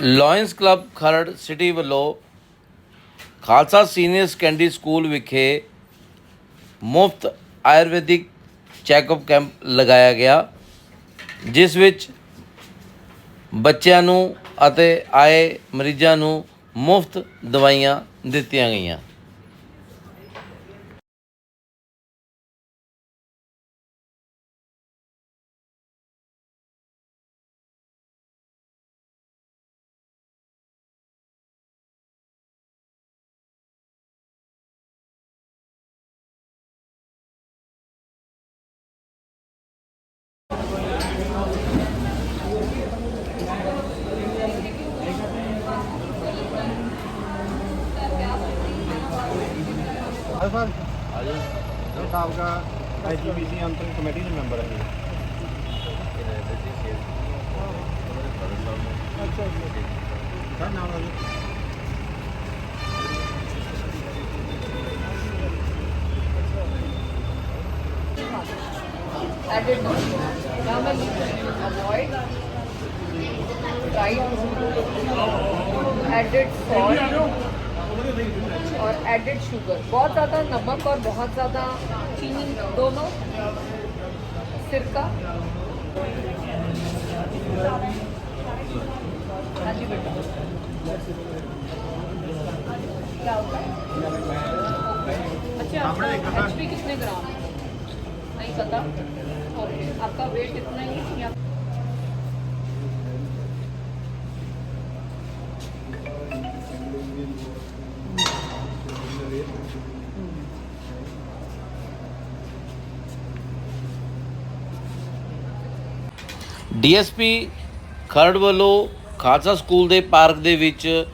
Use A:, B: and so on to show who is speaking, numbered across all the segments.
A: Lions Club Kharar city ਵੱਲੋਂ Khalsa senior secondary school ਵਿਖੇ ਮੁਫਤ ਆਯੁਰਵੈਦਿਕ ਚੈੱਕਅਪ ਕੈਂਪ ਲਗਾਇਆ ਗਿਆ, ਜਿਸ ਵਿੱਚ ਬੱਚਿਆਂ ਨੂੰ ਅਤੇ ਆਏ ਮਰੀਜ਼ਾਂ ਨੂੰ ਮੁਫਤ ਦਵਾਈਆਂ ਦਿੱਤੀਆਂ ਗਈਆਂ।
B: साहब साहब का I G B C committee के मेंबर है अच्छा नाम है
C: added normally avoid right added salt और एडेड शुगर बहुत ज़्यादा नमक और बहुत ज़्यादा चीनी दोनों, सिरका। हाँ जी बेटा। अच्छा आपका एचपी कितने ग्राम? नहीं पता। ओके आपका वेट कितना है?
A: ਡੀਐਸਪੀ ਖਰੜ ਵੱਲੋਂ ਖਾਲਸਾ ਸਕੂਲ ਦੇ ਪਾਰਕ ਦੇ ਵਿੱਚ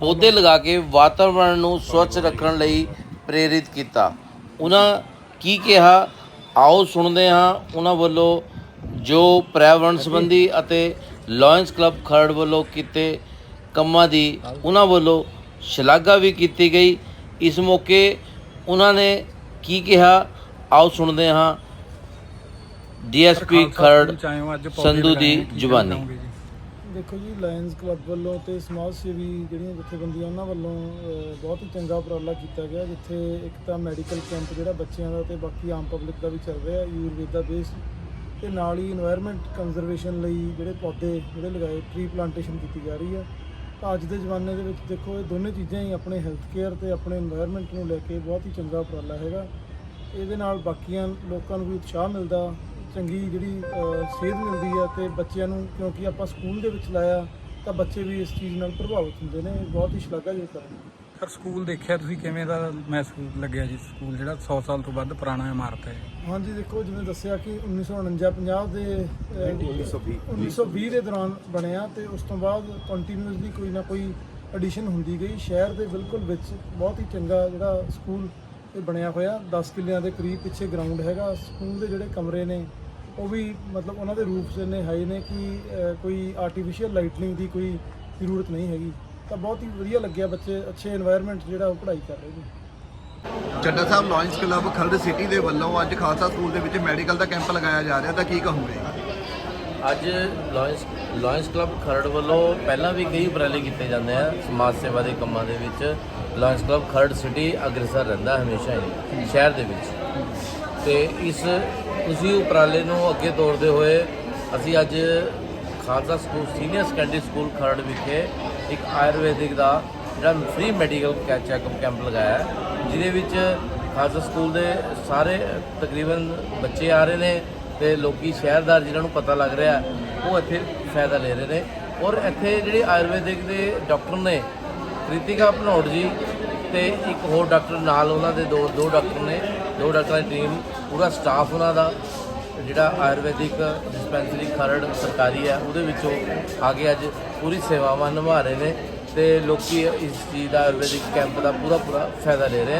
A: ਪੌਦੇ ਲਗਾ ਕੇ ਵਾਤਾਵਰਣ ਨੂੰ ਸਵੱਛ ਰੱਖਣ ਲਈ ਪ੍ਰੇਰਿਤ ਕੀਤਾ। ਉਹਨਾਂ ਕੀ ਕਿਹਾ? ਆਓ ਸੁਣਦੇ ਹਾਂ ਉਹਨਾਂ ਵੱਲੋਂ ਜੋ ਪਰਿਆਵਰਣ ਸੰਬੰਧੀ ਅਤੇ ਲਾਇਨਸ ਕਲੱਬ ਖਰੜ ਵੱਲੋਂ ਕੀਤੇ ਕੰਮਾਂ ਦੀ ਉਹਨਾਂ ਵੱਲੋਂ ਸ਼ਲਾਘਾ ਵੀ ਕੀਤੀ ਗਈ। ਇਸ ਮੌਕੇ ਉਹਨਾਂ ਨੇ ਕੀ ਕਿਹਾ? ਆਓ ਸੁਣਦੇ ਹਾਂ ਡੀਐਸਪੀ ਖਰੜ ਸੰਧੂ ਦੀ ਜ਼ੁਬਾਨੀ
D: ਦੇਖੋ ਜੀ ਲਾਇਨਸ ਕਲੱਬ ਵੱਲੋਂ ਤੇ ਸਮਾਜ ਸੇਵੀ ਜਿਹੜੀਆਂ ਜਥੇਬੰਦੀਆਂ ਉਹਨਾਂ ਵੱਲੋਂ ਬਹੁਤ ਹੀ ਚੰਗਾ ਉਪਰਾਲਾ ਕੀਤਾ ਗਿਆ ਜਿੱਥੇ ਇੱਕ ਤਾਂ ਮੈਡੀਕਲ ਕੈਂਪ ਜਿਹੜਾ ਬੱਚਿਆਂ ਦਾ ਤੇ ਬਾਕੀ ਆਮ ਪਬਲਿਕ ਦਾ ਵੀ ਚੱਲ ਰਿਹਾ ਯੂਰਵੇਦਾ ਬੇਸਡ ਤੇ ਨਾਲ ਹੀ এনवायरमेंट ਕੰਜ਼ਰਵੇਸ਼ਨ ਲਈ ਜਿਹੜੇ ਪੌਦੇ ਜਿਹੜੇ ਲਗਾਏ ਟ੍ਰੀ ਪਲਾਂਟੇਸ਼ਨ ਕੀਤੀ ਜਾ ਰਹੀ ਹੈ ਤਾਂ ਅੱਜ ਦੇ ਜ਼ਮਾਨੇ ਦੇ ਵਿੱਚ ਦੇਖੋ ਇਹ ਦੋਨੇ ਚੀਜ਼ਾਂ ਹੀ ਆਪਣੇ ਹੈਲਥ ਕੇਅਰ ਤੇ ਆਪਣੇ এনवायरमेंट ਨੂੰ ਲੈ ਕੇ ਬਹੁਤ ਹੀ ਚੰਗਾ ਉਪਰਾਲਾ ਹੈਗਾ। ਇਹਦੇ ਨਾਲ ਬਾਕੀਆਂ ਲੋਕਾਂ ਨੂੰ ਵੀ ਉਤਸ਼ਾਹ ਮਿਲਦਾ ਚੰਗੀ ਜਿਹੜੀ ਸੇਧ ਮਿਲਦੀ ਆ ਤੇ ਬੱਚਿਆਂ ਨੂੰ ਕਿਉਂਕਿ ਆਪਾਂ ਸਕੂਲ ਦੇ ਵਿੱਚ ਲਾਇਆ ਤਾਂ ਬੱਚੇ ਵੀ ਇਸ ਚੀਜ਼ ਨਾਲ ਪ੍ਰਭਾਵਿਤ ਹੁੰਦੇ ਨੇ। ਬਹੁਤ ਹੀ ਸ਼ਲਾਘਾਯੋਗ ਕਰਦੇ
E: ਸਰ ਸਕੂਲ ਦੇਖਿਆ ਤੁਸੀਂ ਕਿਵੇਂ ਦਾ ਮਹਿਸੂਸ ਲੱਗਿਆ ਜੀ ਸਕੂਲ ਜਿਹੜਾ 100 ਸਾਲ ਤੋਂ ਵੱਧ ਪੁਰਾਣਾ ਇਮਾਰਤ ਹੈ?
D: ਹਾਂਜੀ ਦੇਖੋ ਜਿਵੇਂ ਦੱਸਿਆ ਕਿ 1949 50 ਦੇ ਅਹ, 1920 ਦੇ ਦੌਰਾਨ ਬਣਿਆ ਤੇ ਉਸ ਤੋਂ ਬਾਅਦ ਕੰਟੀਨਿਊਸਲੀ ਕੋਈ ਨਾ ਕੋਈ ਐਡੀਸ਼ਨ ਹੁੰਦੀ ਗਈ। ਸ਼ਹਿਰ ਦੇ ਬਿਲਕੁਲ ਵਿੱਚ ਬਹੁਤ ਹੀ ਚੰਗਾ ਜਿਹੜਾ ਸਕੂਲ ਇਹ ਬਣਿਆ ਹੋਇਆ। 10 ਕਿੱਲਿਆਂ ਦੇ ਕਰੀਬ ਪਿੱਛੇ ਗਰਾਊਂਡ ਹੈਗਾ। ਸਕੂਲ ਦੇ ਜਿਹੜੇ ਕਮਰੇ ਨੇ, ਉਹ ਵੀ ਮਤਲਬ ਉਹਨਾਂ ਦੇ ਰੂਫਸ ਇੰਨੇ ਹਾਈ ਨੇ ਕਿ ਕੋਈ ਆਰਟੀਫੀਸ਼ੀਅਲ ਲਾਈਟਨਿੰਗ ਦੀ ਕੋਈ ਜ਼ਰੂਰਤ ਨਹੀਂ ਹੈਗੀ। ਤਾਂ ਬਹੁਤ ਹੀ ਵਧੀਆ ਲੱਗਿਆ ਬੱਚੇ, ਅੱਛੇ এনवायरमेंट ਜਿਹੜਾ ਉਹ ਪੜ੍ਹਾਈ ਕਰ ਰਹੇ ਨੇ।
F: Chadha Sahib lions club Khalra city ਦੇ ਵੱਲੋਂ ਅੱਜ ਖਾਲਸਾ ਸਕੂਲ ਦੇ ਵਿੱਚ ਮੈਡੀਕਲ ਦਾ ਕੈਂਪ ਲਗਾਇਆ ਜਾ ਰਿਹਾ। ਤਾਂ ਕੀ ਕਹੋਗੇ?
A: ਅੱਜ ਲਾਇਨਸ ਲਾਇਨਸ ਕਲੱਬ ਖਰੜ ਵੱਲੋਂ ਪਹਿਲਾਂ ਵੀ ਕਈ ਉਪਰਾਲੇ ਕੀਤੇ ਜਾਂਦੇ ਆ ਸਮਾਜ ਸੇਵਾ ਦੇ ਕੰਮਾਂ ਦੇ ਵਿੱਚ। ਲਾਇਨਸ ਕਲੱਬ ਖਰੜ ਸਿਟੀ ਅਗਰਸਰ ਰਹਿੰਦਾ ਹਮੇਸ਼ਾ ਹੀ, ਸ਼ਹਿਰ ਦੇ ਵਿੱਚ। ਤੇ ਇਸ ਉਸੇ ਉਪਰਾਲੇ ਨੂੰ ਅੱਗੇ ਤੋਰਦੇ ਹੋਏ ਅਸੀਂ ਅੱਜ Khalsa school, senior secondary school Kharar ਵਿਖੇ ਇੱਕ ਆਯੁਰਵੈਦਿਕ ਦਾ ਜਿਹੜਾ ਫ੍ਰੀ ਮੈਡੀਕਲ ਚੈੱਕਅਪ ਕੈਂਪ ਲਗਾਇਆ ਜਿਹਦੇ ਵਿੱਚ ਖਾਲਸਾ ਸਕੂਲ ਦੇ ਸਾਰੇ ਤਕਰੀਬਨ ਬੱਚੇ ਆ ਰਹੇ ਨੇ ਤੇ ਲੋਕੀ ਸ਼ਹਿਰਦਾਰ ਜਿਨ੍ਹਾਂ ਨੂੰ ਪਤਾ ਲੱਗ ਰਿਹਾ, ਉਹ ਇੱਥੇ ਫਾਇਦਾ ਲੈ ਰਹੇ ਨੇ। ਔਰ ਇੱਥੇ ਜਿਹੜੇ ਆਯੁਰਵੈਦਿਕ ਦੇ ਡਾਕਟਰ ਨੇ, ਕ੍ਰਿਤਿਕਾ ਭਨੋੜ ਜੀ ਤੇ ਇੱਕ ਹੋਰ ਡਾਕਟਰ ਨਾਲ ਉਹਨਾਂ ਦੇ ਦੋ ਦੋ ਡਾਕਟਰ ਨੇ। ਦੋ ਡਾਕਟਰਾਂ ਦੀ ਟੀਮ, ਪੂਰਾ ਸਟਾਫ ਉਹਨਾਂ ਦਾ, ਜਿਹੜਾ ਆਯੁਰਵੈਦਿਕ ਡਿਸਪੈਂਸਰੀ ਖਰੜ ਸਰਕਾਰੀ ਹੈ, ਉਹਦੇ ਵਿੱਚੋਂ ਆ ਕੇ ਅੱਜ ਪੂਰੀ ਸੇਵਾਵਾਂ ਨਿਭਾ ਰਹੇ ਨੇ ਤੇ ਲੋਕੀ ਇਸ ਚੀਜ਼ ਦਾ ਆਯੁਰਵੈਦਿਕ ਕੈਂਪ ਦਾ ਪੂਰਾ ਪੂਰਾ ਫਾਇਦਾ ਲੈ ਰਹੇ